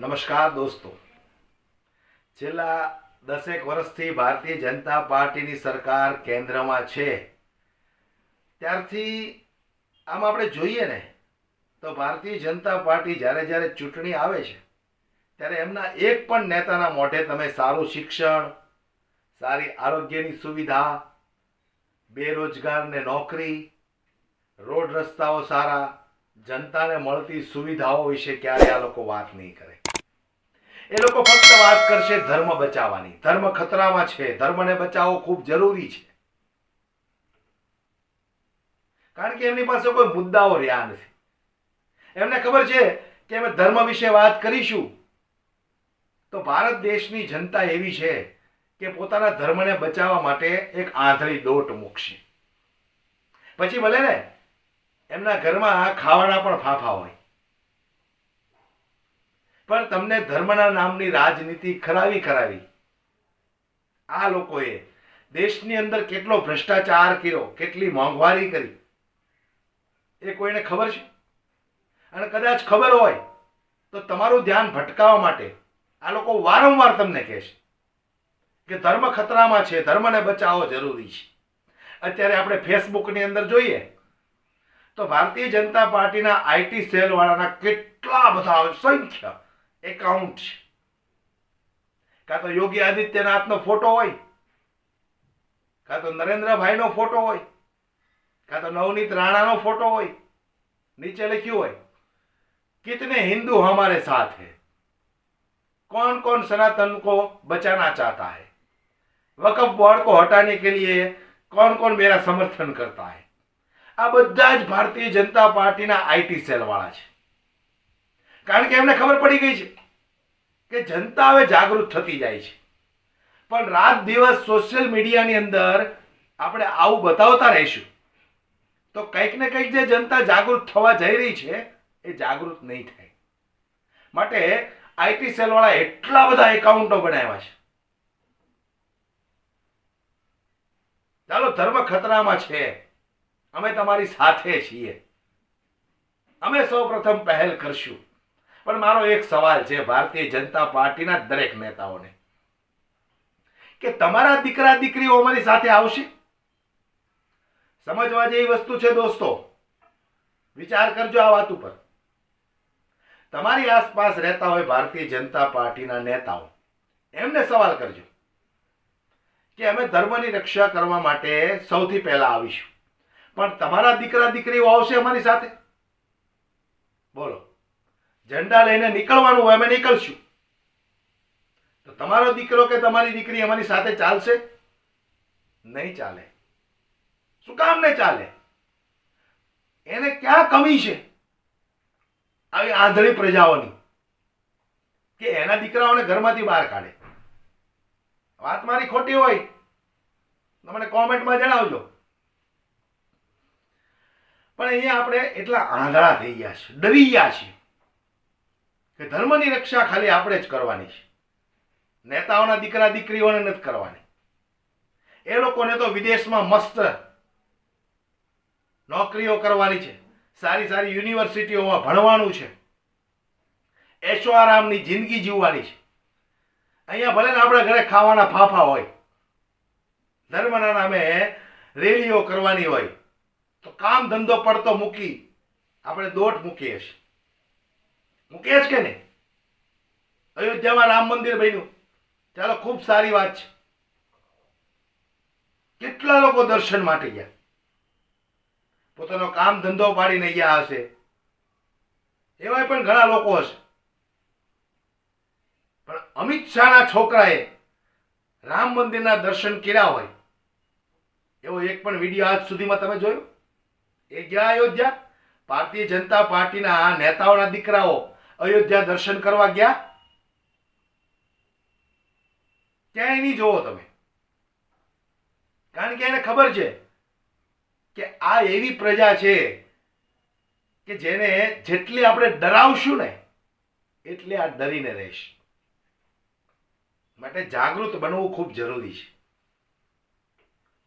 નમસ્કાર દોસ્તો. છેલ્લા દસેક વર્ષથી ભારતીય જનતા પાર્ટીની સરકાર કેન્દ્રમાં છે. ત્યારથી આમ આપણે જોઈએ ને, તો ભારતીય જનતા પાર્ટી જ્યારે જ્યારે ચૂંટણી આવે છે, ત્યારે એમના એક પણ નેતાના મોઢે તમે સારું શિક્ષણ, સારી આરોગ્યની સુવિધા, બેરોજગારને નોકરી, રોડ રસ્તાઓ સારા, જનતાને મળતી સુવિધાઓ વિશે ક્યારે આ લોકો વાત નહીં કરે. એ લોકો ફક્ત વાત કરશે ધર્મ બચાવવાની. ધર્મ ખતરામાં છે. ધર્મને બચાવવો ખૂબ જરૂરી છે. કારણ કે એમની પાસે કોઈ મુદ્દાઓ રહ્યા નથી. એમને ખબર છે કે અમે ધર્મ વિશે વાત કરીશું. તો ભારત દેશની જનતા એવી છે કે પોતાના ધર્મને બચાવવા માટે એક આંધળી દોટ મૂકશે. પછી ભલે ને, એમના ઘરમાં ખાવાના પણ ફાફા હોય. પણ તમને ધર્મના નામની રાજનીતિ ખરાવી ખરાવી. આ લોકોએ દેશની અંદર કેટલો ભ્રષ્ટાચાર કર્યો, કેટલી મોંઘવારી કરી. એ કોઈને ખબર છે? અને કદાચ ખબર હોય, તો તમારું ધ્યાન ભટકાવવા માટે આ લોકો વારંવાર તમને કહેશે કે ધર્મ ખતરામાં છે, ધર્મને બચાવવો જરૂરી છે. અત્યારે આપણે ફેસબુકની અંદર જોઈએ, તો ભારતીય જનતા પાર્ટીના આઈટી સેલવાળાના કેટલા બધા અસંખ્ય એકાઉન્ટ છે કાં તો યોગી આદિત્યનાથનો ફોટો હોય કાં તો નરેન્દ્રભાઈનો ફોટો હોય કાં તો નવનીત રાણાનો ફોટો હોય નીચે લખ્યું હોય कितने हिंदू हमारे साथ है कौन कौन सनातन को बचाना चाहता है वक्फ बोर्ड को हटाने के लिए कौन कौन मेरा समर्थन करता है આ બધા જ ભારતીય જનતા પાર્ટીના આઈટી સેલ વાળા છે કારણ કે એમને ખબર પડી ગઈ છે કે જનતા હવે જાગૃત થતી જાય છે. પણ રાત દિવસ સોશિયલ મીડિયાની અંદર આપણે આવું બતાવતા રહીશું. તો કંઈક ને કંઈક જે જનતા જાગૃત થવા જઈ રહી છે, એ જાગૃત નહીં થાય. માટે આઈટી સેલવાળા એટલા બધા એકાઉન્ટો બનાવ્યા છે. ચાલો, ધર્મ ખતરામાં છે. અમે તમારી સાથે છીએ. અમે સૌ પ્રથમ પહેલ કરશું. પણ મારો એક સવાલ છે ભારતીય જનતા પાર્ટીના દરેક નેતાઓને. કે તમારા દીકરા દીકરીઓ અમારી સાથે આવશે? સમજવા જેવી વસ્તુ છે દોસ્તો. વિચાર કરજો આ વાત ઉપર. તમારી આસપાસ રહેતા હોય ભારતીય જનતા પાર્ટીના નેતાઓ, એમને સવાલ કરજો કે અમે ધર્મની રક્ષા કરવા માટે સૌથી પહેલા આવીશું. પણ તમારા દીકરા દીકરીઓ આવશે અમારી સાથે? બોલો. ઝંડા લઈને નીકળવાનું હોય અમે નીકળશું. તો તમારો દીકરો કે તમારી દીકરી અમારી સાથે ચાલશે? નહીં ચાલે. શું કામ નહીં ચાલે? એને ક્યાં કમી છે? આવી આંધળી પ્રજાઓની. કે એના દીકરાઓને ઘરમાંથી બહાર કાઢે. વાત મારી ખોટી હોય તો મને કોમેન્ટમાં જણાવજો. પણ અહીંયા આપણે એટલા આંધળા થઈ ગયા છે, ડરી ગયા છીએ. કે ધર્મની રક્ષા ખાલી આપણે જ કરવાની છે. નેતાઓના દીકરા દીકરીઓને નથી કરવાની. એ લોકોને તો વિદેશમાં મસ્ત નોકરીઓ કરવાની છે. સારી સારી યુનિવર્સિટીઓમાં ભણવાનું છે. એશોઆરામની જિંદગી જીવવાની છે. અહીંયા ભલે ને આપણે ઘરે ખાવાના ફાફા હોય, ધર્મના નામે રેલીઓ કરવાની હોય, તો કામ ધંધો પડતો મૂકી આપણે દોટ મૂકીએ છીએ. મૂકીએ જ કે નહીં? અયોધ્યામાં રામ મંદિર બન્યું. ચાલો, ખૂબ સારી વાત છે. કેટલા લોકો દર્શન માટે ગયા? પોતાનો કામ ધંધો પાડીને ગયા હશે. એવાય પણ ઘણા લોકો હશે. પણ અમિત શાહના છોકરાએ રામ મંદિરના દર્શન કર્યા હોય, એવો એક પણ વીડિયો આજ સુધીમાં તમે જોયો? એ ગયા અયોધ્યા? ભારતીય જનતા પાર્ટીના નેતાઓના દીકરાઓ અયોધ્યા દર્શન કરવા ગયા? ક્યાંય નહીં જોવો તમે. કારણ કે એને ખબર છે કે આ એવી પ્રજા છે કે જેને જેટલી આપણે ડરાવશું ને, એટલે આ ડરીને રહેશે. માટે જાગૃત બનવું ખૂબ જરૂરી છે.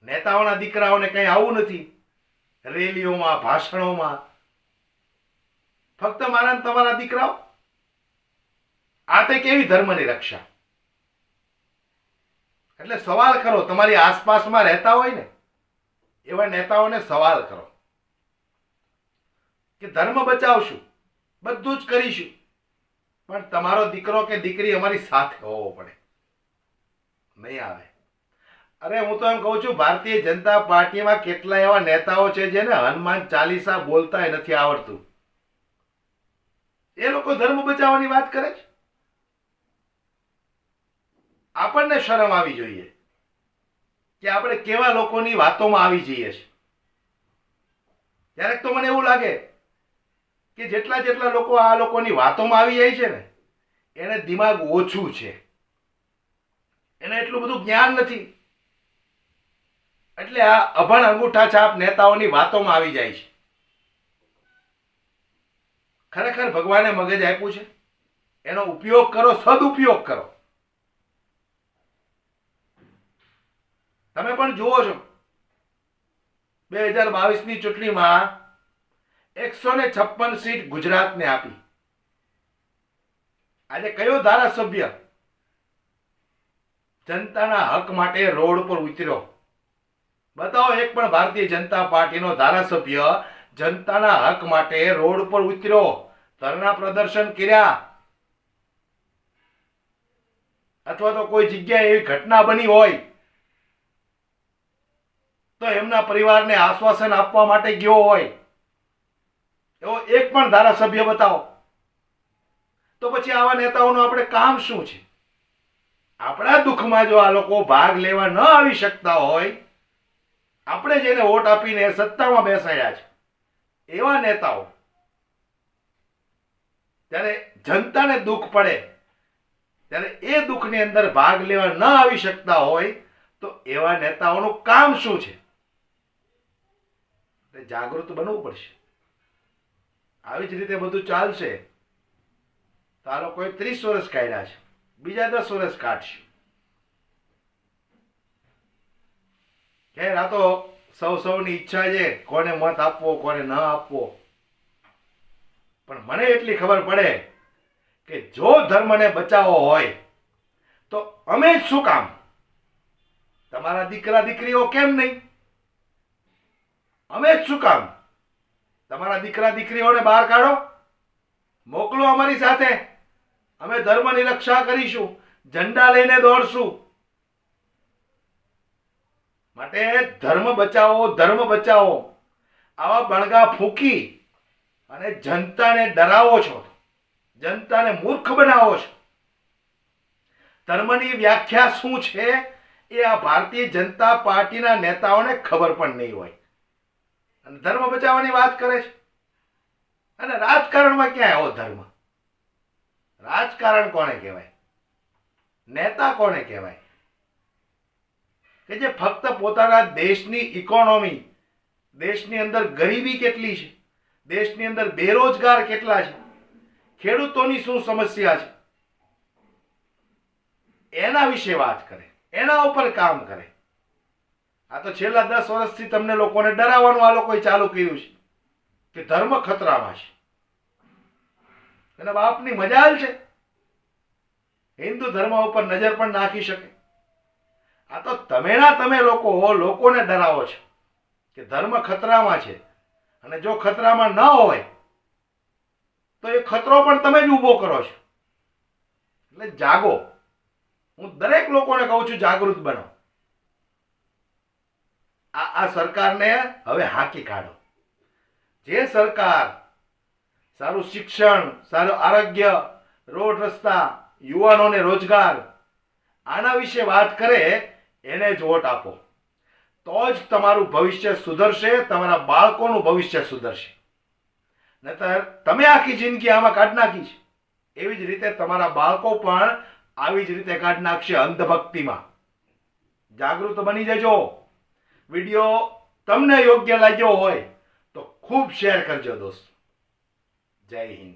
નેતાઓના દીકરાઓને કંઈ આવું નથી. રેલીઓમાં, ભાષણોમાં ફક્ત મારા તમારા દીકરાઓ? આ તે કેવી ધર્મની રક્ષા? એટલે સવાલ કરો, તમારી આસપાસમાં રહેતા હોય ને, એવા નેતાઓને સવાલ કરો. કે ધર્મ બચાવશું, બધું જ કરીશું, પણ તમારો દીકરો કે દીકરી અમારી સાથે હોવો પડે. નહીં આવે. અરે, હું તો એમ કહું છું, ભારતીય જનતા પાર્ટીમાં કેટલા એવા નેતાઓ છે જેને હનુમાન ચાલીસા બોલતા નથી આવડતું. એ લોકો ધર્મ બચાવવાની વાત કરે છે? આપણને શરમ આવી જોઈએ કે આપણે કેવા લોકોની વાતોમાં આવી જઈએ છીએ. ક્યારેક તો મને એવું લાગે કે જેટલા જેટલા લોકો આ લોકોની વાતોમાં આવી જાય છે ને, એને દિમાગ ઓછું છે. એને એટલું બધું જ્ઞાન નથી. એટલે આ અભણ અંગૂઠા છાપ નેતાઓની વાતોમાં આવી જાય છે. ખરેખર ભગવાને મગજ આપ્યું છે? એનો ઉપયોગ કરો સદુપયોગ કરો. તમે પણ જુઓ છો, બે હજાર બાવીસની ચૂંટણીમાં એકસો ને છપ્પન સીટ ગુજરાતને આપી. આજે કયો ધારાસભ્ય જનતાના હક માટે રોડ પર ઉતર્યો? બતાવો, એક પણ ભારતીય જનતા પાર્ટીનો ધારાસભ્ય જનતાના હક માટે રોડ પર ઉતર્યો. ધરણા પ્રદર્શન કર્યા. અથવા તો કોઈ જગ્યાએ એવી ઘટના બની હોય, તો એમના પરિવારને આશ્વાસન આપવા માટે ગયો હોય. એવો એક પણ ધારાસભ્ય બતાવો. તો પછી આવા નેતાઓનું આપણે કામ શું છે? આપણા દુઃખમાં જો આ લોકો ભાગ લેવા ન આવી શકતા હોય, આપણે જેને વોટ આપીને સત્તામાં બેસાડ્યા છે એવા નેતાઓ ત્યારે જનતાને દુઃખ પડે, ત્યારે એ દુઃખની અંદર ભાગ લેવા ન આવી શકતા હોય, તો એવા નેતાઓનું કામ શું છે? જાગૃત બનવું પડશે. આવી જ રીતે બધું ચાલશે. તો આ લોકોએ ત્રીસ વર્ષ કાઢ્યા છે. બીજા દસ વર્ષ કાઢશે. ખેર આ તો સૌ સૌની ઈચ્છા છે કોને મત આપવો, કોને ન આપવો. પણ મને એટલી ખબર પડે કે જો ધર્મને બચાવવો હોય, તો અમે જ શું કામ? તમારા દીકરા, દીકરીઓ કેમ નહીં? અમે જ શું કામ? તમારા દીકરા, દીકરીઓને બહાર કાઢો. મોકલો અમારી સાથે. અમે ધર્મની રક્ષા કરીશું. ઝંડા લઈને દોડશું. માટે ધર્મ બચાવો ધર્મ બચાવો. આવા બણગા ફૂંકી અને જનતાને ડરાવો છો. જનતાને મૂર્ખ બનાવો છો. ધર્મની વ્યાખ્યા શું છે એ આ ભારતીય જનતા પાર્ટીના નેતાઓને ખબર પણ નહીં હોય. અને ધર્મ બચાવવાની વાત કરે છે. અને રાજકારણમાં ક્યાં આવો ધર્મ? રાજકારણ કોને કહેવાય? નેતા કોને કહેવાય? કે જે ફક્ત પોતાના દેશની ઇકોનોમી દેશની અંદર ગરીબી કેટલી છે, દેશની અંદર બેરોજગાર કેટલા છે, ખેડૂતોની શું સમસ્યા છે, એના વિશે વાત કરે, એના ઉપર કામ કરે. આ તો છેલ્લા દસ વર્ષથી તમને લોકોને ડરાવવાનું આ લોકોએ ચાલુ કર્યું છે, કે ધર્મ ખતરામાં છે. એના બાપની મજાલ છે. હિન્દુ ધર્મ ઉપર નજર પણ નાખી શકે. આ તો તમેના તમે લોકો લોકોને ડરાવો છો કે ધર્મ ખતરામાં છે. અને જો ખતરામાં ન હોય, તો એ ખતરો પણ તમે જ ઊભો કરો છો. એટલે જાગો. હું દરેક લોકોને કહું છું, જાગૃત બનો. આ આ સરકારને હવે હાંકી કાઢો. જે સરકાર સારું શિક્ષણ, સારું આરોગ્ય, રોડ રસ્તા, યુવાનોને રોજગાર, આના વિશે વાત કરે એને જ વોટ આપો. તો જ તમારું ભવિષ્ય સુધરશે, તમારા બાળકોનું ભવિષ્ય સુધરશે. નહીતર તમે આખી જિંદગી આમાં કાઢ નાખી છે. એવી જ રીતે તમારા બાળકો પણ આવી જ રીતે કાઢ નાખશે અંધભક્તિમાં. જાગૃત બની જજો. વીડિયો તમને યોગ્ય લાગ્યો હોય તો ખૂબ શેર કરજો દોસ્તો. જય હિન્દ.